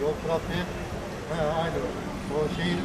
Yol trafiği. He aynı. O şeyin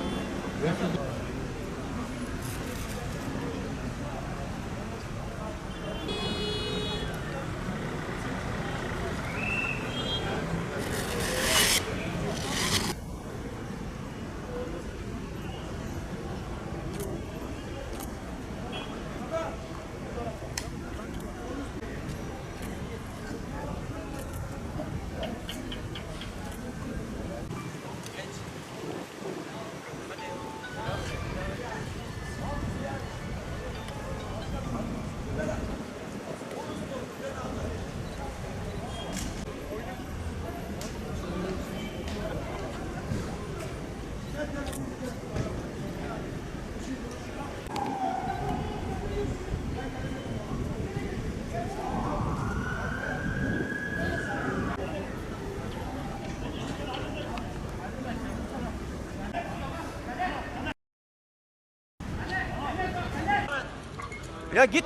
Ya git.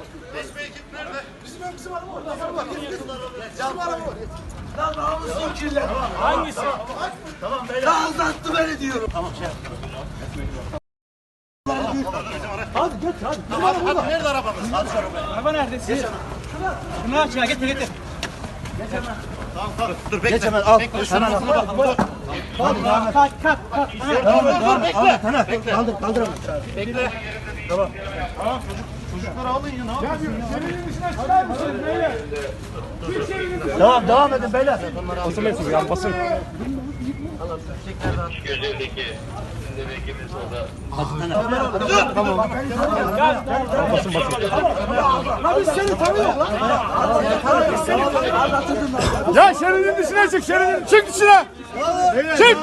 Hangisi? Ya uzattı beni diyorum. Araba nerede? Siz. Şunu aç ya getir getir. Geç hemen al. Hemen al. Kalk kalk kalk. Devam et, devam et. Ahmet, hemen. Kaldır, kaldır. Bekle. Çocukları alın ya, ne yapıyorsun? Şeridin dışına çıkar mısınız beyler? Devam, devam edin beyler. Basın mensubu ya basın. 252 dinlemekimiz o da Basın basın. La biz seni tanıyoruz lan. Ya şeridin dışına çık şeridin. Çık dışına. Çık.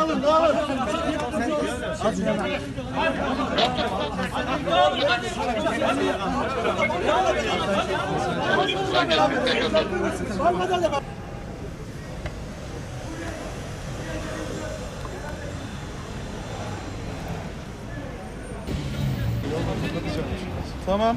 Tamam. Tamam.